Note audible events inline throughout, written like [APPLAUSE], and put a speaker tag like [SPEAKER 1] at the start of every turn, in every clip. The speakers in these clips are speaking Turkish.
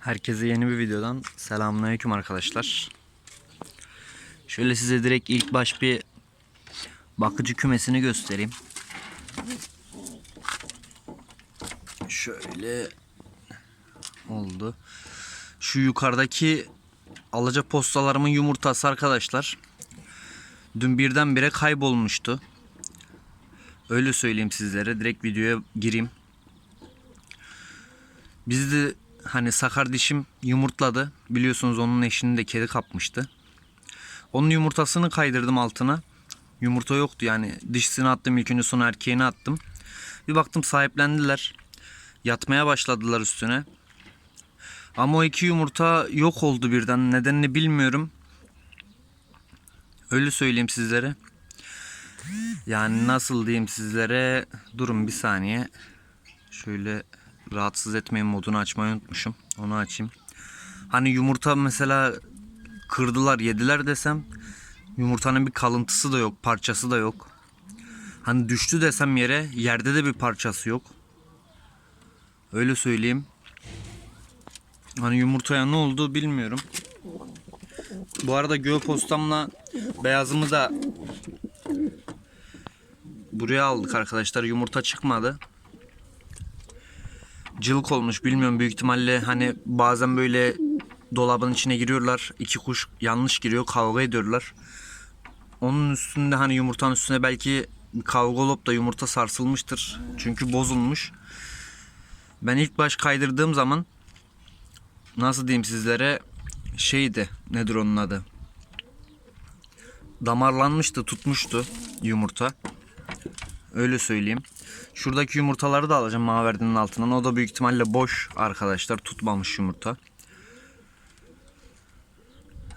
[SPEAKER 1] Herkese yeni bir videodan selamünaleyküm arkadaşlar. Şöyle size direkt ilk baş bir bakıcı kümesini göstereyim. Şöyle oldu. Şu yukarıdaki alaca postalarımın yumurtası arkadaşlar. Dün birdenbire kaybolmuştu. Öyle söyleyeyim sizlere. Direkt videoya gireyim. Biz de hani sakar dişim yumurtladı. Biliyorsunuz onun eşini de kedi kapmıştı. Onun yumurtasını kaydırdım altına. Yumurta yoktu yani. Dişisini attım ilk önce sonra erkeğini attım. Bir baktım sahiplendiler. Yatmaya başladılar üstüne. Ama o iki yumurta yok oldu birden. Nedenini bilmiyorum. Öyle söyleyeyim sizlere. Yani nasıl diyeyim sizlere. Durun bir saniye. Şöyle rahatsız etmeyin modunu açmayı unutmuşum. Onu açayım. Hani yumurta mesela kırdılar yediler desem yumurtanın bir kalıntısı da yok parçası da yok. Hani düştü desem yere yerde de bir parçası yok. Öyle söyleyeyim. Hani yumurtaya ne oldu bilmiyorum. Bu arada göğpostamla beyazımı da buraya aldık arkadaşlar. Yumurta çıkmadı cılk olmuş. Bilmiyorum büyük ihtimalle hani bazen böyle dolabın içine giriyorlar iki kuş yanlış giriyor kavga ediyorlar. Onun üstünde hani yumurtanın üstüne belki kavga olup da yumurta sarsılmıştır. Çünkü bozulmuş. Ben ilk baş kaydırdığım zaman nasıl diyeyim sizlere şeydi nedir onun adı? Damarlanmıştı tutmuştu yumurta öyle söyleyeyim Şuradaki yumurtaları da alacağım maverdenin altından. O da büyük ihtimalle boş arkadaşlar. Tutmamış yumurta.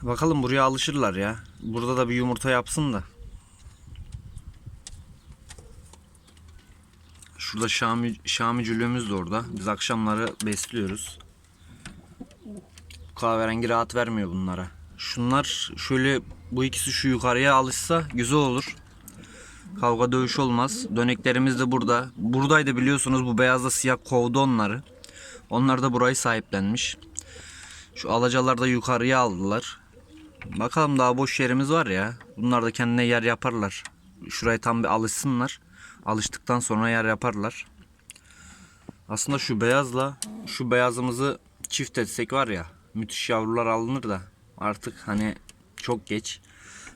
[SPEAKER 1] Bakalım buraya alışırlar ya. Burada da bir yumurta yapsın da. Şurada Şami, Şami cülüğümüz de orada. Biz akşamları besliyoruz. Kahverengi rahat vermiyor bunlara. Şunlar şöyle bu ikisi şu yukarıya alışsa güzel olur. Kavga dövüş olmaz. Döneklerimiz de burada. Buradaydı biliyorsunuz bu beyazla siyah kovdu onları. Onlar da burayı sahiplenmiş. Şu alacalar da yukarıya aldılar. Bakalım daha boş yerimiz var ya. Bunlar da kendine yer yaparlar. Şurayı tam bir alışsınlar. Alıştıktan sonra yer yaparlar. Aslında şu beyazla şu beyazımızı çift etsek var ya müthiş yavrular alınır da artık hani çok geç.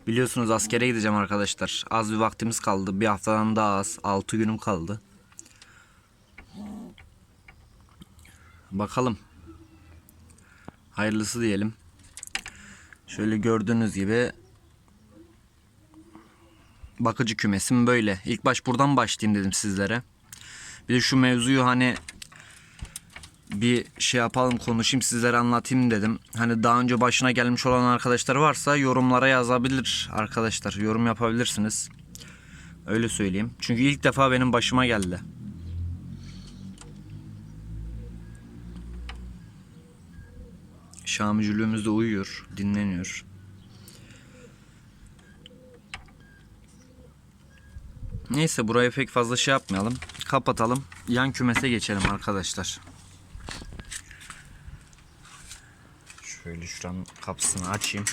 [SPEAKER 1] Biliyorsunuz askere gideceğim arkadaşlar. Az bir vaktimiz kaldı. Bir haftadan daha az. 6 günüm kaldı. Bakalım. Hayırlısı diyelim. Şöyle gördüğünüz gibi bakıcı kümesim böyle. İlk baş buradan başlayayım dedim sizlere. Bir de şu mevzuyu hani bir şey yapalım konuşayım sizlere anlatayım dedim. Hani daha önce başına gelmiş olan arkadaşlar varsa yorumlara yazabilir arkadaşlar. Yorum yapabilirsiniz. Öyle söyleyeyim. Çünkü ilk defa benim başıma geldi. Şamicülüğümüz de uyuyor, dinleniyor. Neyse buraya pek fazla şey yapmayalım. Kapatalım. Yan kümese geçelim arkadaşlar. Şöyle şuranın kapısını açayım.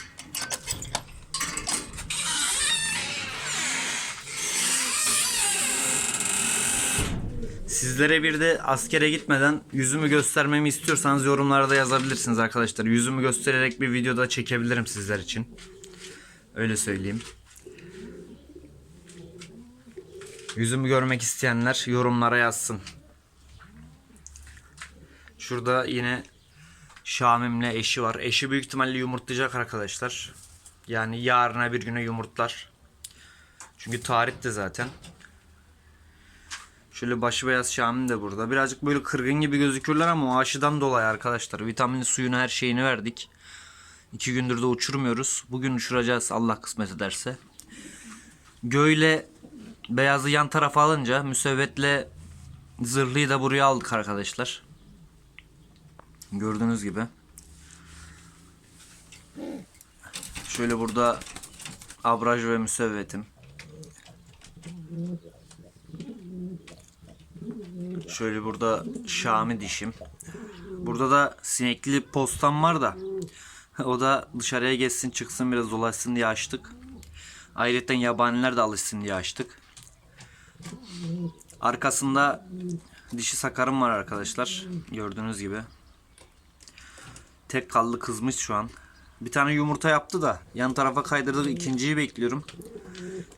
[SPEAKER 1] Sizlere bir de askere gitmeden yüzümü göstermemi istiyorsanız yorumlarda yazabilirsiniz arkadaşlar. Yüzümü göstererek bir videoda çekebilirim sizler için. Öyle söyleyeyim. Yüzümü görmek isteyenler yorumlara yazsın. Şurada yine Şamim'le eşi var. Eşi büyük ihtimalle yumurtlayacak arkadaşlar. Yani yarına bir güne yumurtlar. Çünkü tarihte zaten. Şöyle başı beyaz Şamim de burada. Birazcık böyle kırgın gibi gözüküyorlar ama o aşıdan dolayı arkadaşlar. Vitaminli suyunu her şeyini verdik. İki gündür de uçurmuyoruz. Bugün uçuracağız Allah kısmet ederse. Göyle beyazı yan tarafa alınca müsevvetle zırhlıyı da buraya aldık arkadaşlar. Gördüğünüz gibi. Şöyle burada abraj ve müsevvetim. Şöyle burada Şami dişim. Burada da sinekli postam var da. [LAUGHS] o da dışarıya geçsin çıksın biraz dolaşsın diye açtık. Ayrıca yabaniler de alışsın diye açtık. Arkasında dişi sakarım var arkadaşlar. Gördüğünüz gibi. Tek kaldı kızmış şu an. Bir tane yumurta yaptı da yan tarafa kaydırdık. ikinciyi bekliyorum.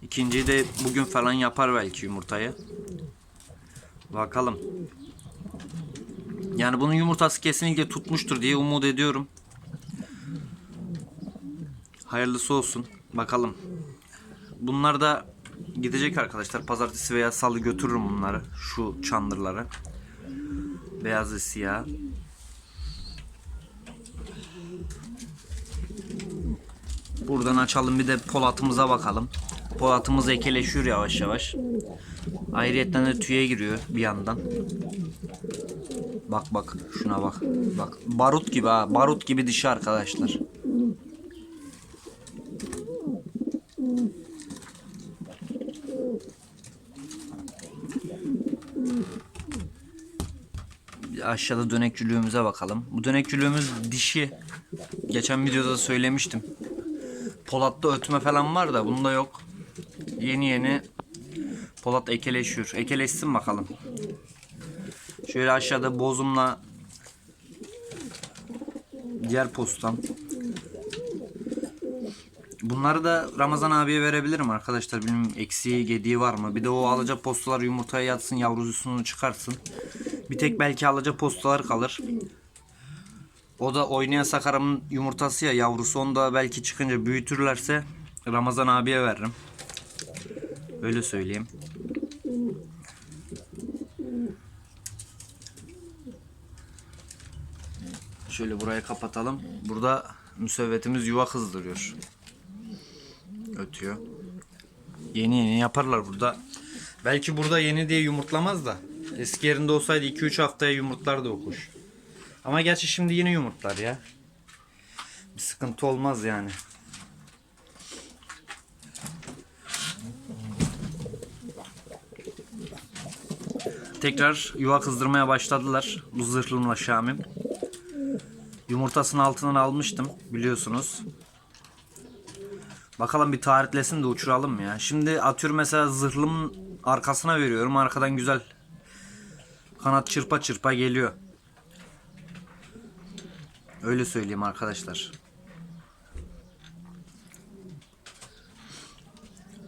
[SPEAKER 1] İkinciyi de bugün falan yapar belki yumurtayı. Bakalım. Yani bunun yumurtası kesinlikle tutmuştur diye umut ediyorum. Hayırlısı olsun. Bakalım. Bunlar da gidecek arkadaşlar. Pazartesi veya salı götürürüm bunları. Şu çandırlara. Beyazı siyah. Buradan açalım bir de polatımıza bakalım. Polatımız ekeleşiyor yavaş yavaş. Ayrıyetten de tüye giriyor bir yandan. Bak bak şuna bak. Bak barut gibi ha. Barut gibi dişi arkadaşlar. Aşağıda dönekçülüğümüze bakalım. Bu dönekçülüğümüz dişi. Geçen videoda da söylemiştim. Polat'ta ötme falan var da bunda yok. Yeni yeni Polat ekeleşiyor. Ekeleşsin bakalım. Şöyle aşağıda bozumla diğer postam. Bunları da Ramazan abiye verebilirim arkadaşlar. Bilmiyorum eksiği gediği var mı? Bir de o alacak postalar yumurtaya yatsın yavrusunu çıkarsın. Bir tek belki alacak postalar kalır. O da oynayan sakarımın yumurtası ya yavrusu onu da belki çıkınca büyütürlerse Ramazan abiye veririm. Öyle söyleyeyim. Şöyle burayı kapatalım. Burada müsevvetimiz yuva kızdırıyor. Ötüyor. Yeni yeni yaparlar burada. Belki burada yeni diye yumurtlamaz da. Eski yerinde olsaydı 2-3 haftaya yumurtlardı o kuş. Ama gerçi şimdi yeni yumurtlar ya. Bir sıkıntı olmaz yani. Tekrar yuva kızdırmaya başladılar. Bu zırhlımla Şamim. Yumurtasını altından almıştım biliyorsunuz. Bakalım bir tarihlesin de uçuralım ya. Şimdi atıyorum mesela zırhlımın arkasına veriyorum. Arkadan güzel kanat çırpa çırpa geliyor. Öyle söyleyeyim arkadaşlar.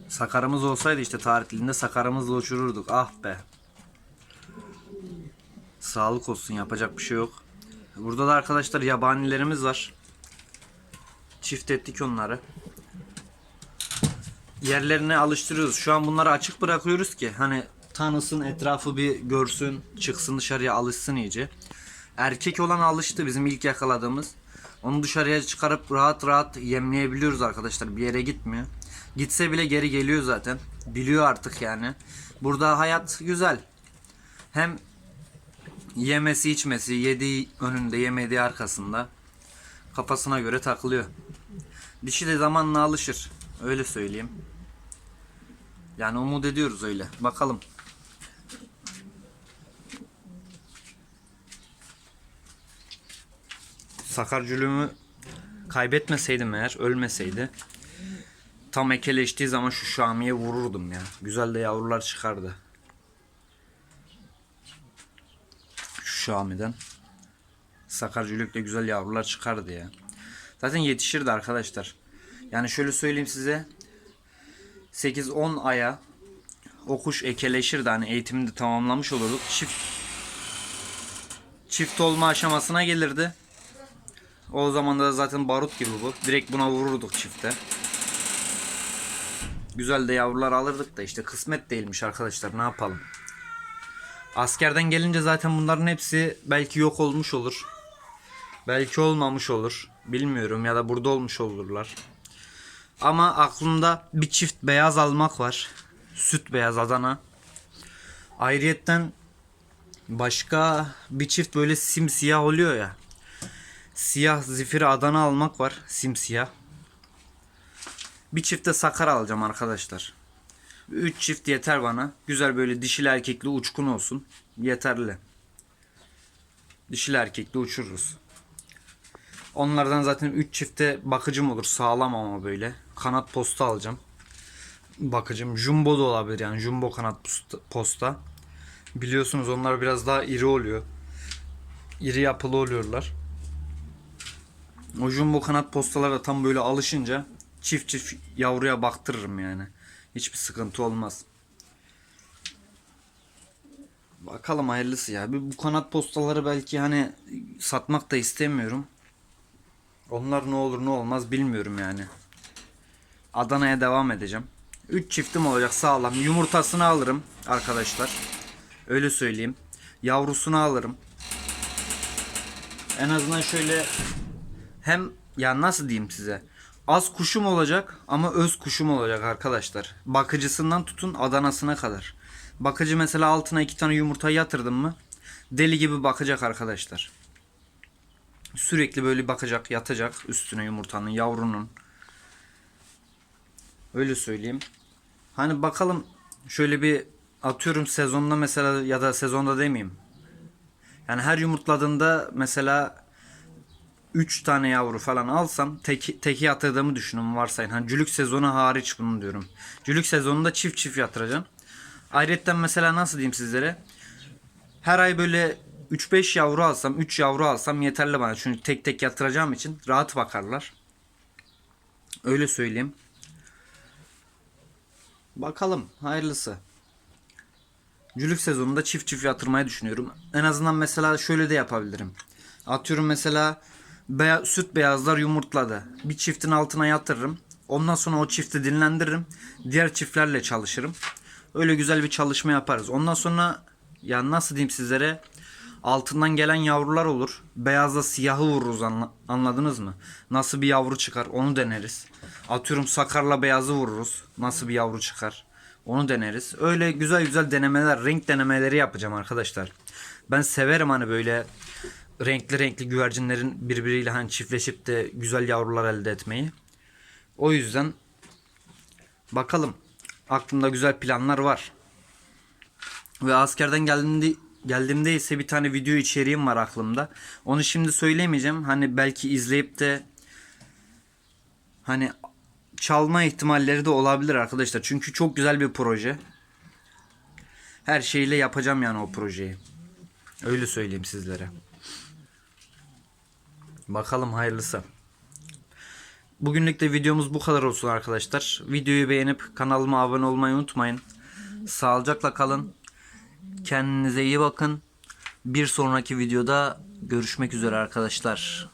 [SPEAKER 1] Sakarımız olsaydı işte tarihliğinde sakarımızla uçururduk. Ah be. Sağlık olsun yapacak bir şey yok. Burada da arkadaşlar yabanilerimiz var. Çift ettik onları. Yerlerine alıştırıyoruz. Şu an bunları açık bırakıyoruz ki hani tanısın etrafı bir görsün çıksın dışarıya alışsın iyice. Erkek olan alıştı bizim ilk yakaladığımız. Onu dışarıya çıkarıp rahat rahat yemleyebiliyoruz arkadaşlar. Bir yere gitmiyor. Gitse bile geri geliyor zaten. Biliyor artık yani. Burada hayat güzel. Hem yemesi içmesi, yediği önünde, yemediği arkasında kafasına göre takılıyor. Dişi de zamanla alışır. Öyle söyleyeyim. Yani umut ediyoruz öyle. Bakalım. Sakarcülüğümü kaybetmeseydim eğer, ölmeseydi tam ekeleştiği zaman şu Şami'ye vururdum ya. Güzel de yavrular çıkardı. Şu Şami'den. Sakarcülükle güzel yavrular çıkardı ya. Zaten yetişirdi arkadaşlar. Yani şöyle söyleyeyim size. 8-10 aya o kuş ekeleşirdi. Hani eğitimini de tamamlamış olurduk. Çift çift olma aşamasına gelirdi. O zaman da zaten barut gibi bu. Direkt buna vururduk çifte. Güzel de yavrular alırdık da işte kısmet değilmiş arkadaşlar ne yapalım. Askerden gelince zaten bunların hepsi belki yok olmuş olur. Belki olmamış olur. Bilmiyorum ya da burada olmuş olurlar. Ama aklımda bir çift beyaz almak var. Süt beyaz Adana. Ayrıyetten başka bir çift böyle simsiyah oluyor ya. Siyah zifiri Adana almak var. Simsiyah. Bir çift de sakar alacağım arkadaşlar. 3 çift yeter bana. Güzel böyle dişili erkekli uçkun olsun. Yeterli. Dişili erkekli uçururuz. Onlardan zaten 3 çifte bakıcım olur. Sağlam ama böyle. Kanat posta alacağım. Bakıcım. Jumbo da olabilir yani. Jumbo kanat posta. Biliyorsunuz onlar biraz daha iri oluyor. İri yapılı oluyorlar. O jumbo kanat postalara tam böyle alışınca çift çift yavruya baktırırım yani. Hiçbir sıkıntı olmaz. Bakalım hayırlısı ya. Bir bu kanat postaları belki hani satmak da istemiyorum. Onlar ne olur ne olmaz bilmiyorum yani. Adana'ya devam edeceğim. 3 çiftim olacak sağlam. Yumurtasını alırım arkadaşlar. Öyle söyleyeyim. Yavrusunu alırım. En azından şöyle hem ya nasıl diyeyim size az kuşum olacak ama öz kuşum olacak arkadaşlar. Bakıcısından tutun Adana'sına kadar. Bakıcı mesela altına iki tane yumurta yatırdım mı deli gibi bakacak arkadaşlar. Sürekli böyle bakacak yatacak üstüne yumurtanın yavrunun. Öyle söyleyeyim. Hani bakalım şöyle bir atıyorum sezonda mesela ya da sezonda demeyeyim. Yani her yumurtladığında mesela 3 tane yavru falan alsam teki, teki yatırdığımı düşünün varsayın. Hani cülük sezonu hariç bunu diyorum. Cülük sezonunda çift çift yatıracaksın. Ayrıca mesela nasıl diyeyim sizlere? Her ay böyle 3-5 yavru alsam, 3 yavru alsam yeterli bana. Çünkü tek tek yatıracağım için rahat bakarlar. Öyle söyleyeyim. Bakalım hayırlısı. Cülük sezonunda çift çift yatırmayı düşünüyorum. En azından mesela şöyle de yapabilirim. Atıyorum mesela beya- süt beyazlar yumurtladı. Bir çiftin altına yatırırım. Ondan sonra o çifti dinlendiririm. Diğer çiftlerle çalışırım. Öyle güzel bir çalışma yaparız. Ondan sonra ya nasıl diyeyim sizlere altından gelen yavrular olur. Beyazla siyahı vururuz anla- anladınız mı? Nasıl bir yavru çıkar onu deneriz. Atıyorum sakarla beyazı vururuz. Nasıl bir yavru çıkar onu deneriz. Öyle güzel güzel denemeler, renk denemeleri yapacağım arkadaşlar. Ben severim hani böyle renkli renkli güvercinlerin birbiriyle hani çiftleşip de güzel yavrular elde etmeyi. O yüzden bakalım aklımda güzel planlar var. Ve askerden geldiğimde geldiğimde ise bir tane video içeriğim var aklımda. Onu şimdi söyleyemeyeceğim. Hani belki izleyip de hani çalma ihtimalleri de olabilir arkadaşlar. Çünkü çok güzel bir proje. Her şeyle yapacağım yani o projeyi. Öyle söyleyeyim sizlere. Bakalım hayırlısı. Bugünlük de videomuz bu kadar olsun arkadaşlar. Videoyu beğenip kanalıma abone olmayı unutmayın. Sağlıcakla kalın. Kendinize iyi bakın. Bir sonraki videoda görüşmek üzere arkadaşlar.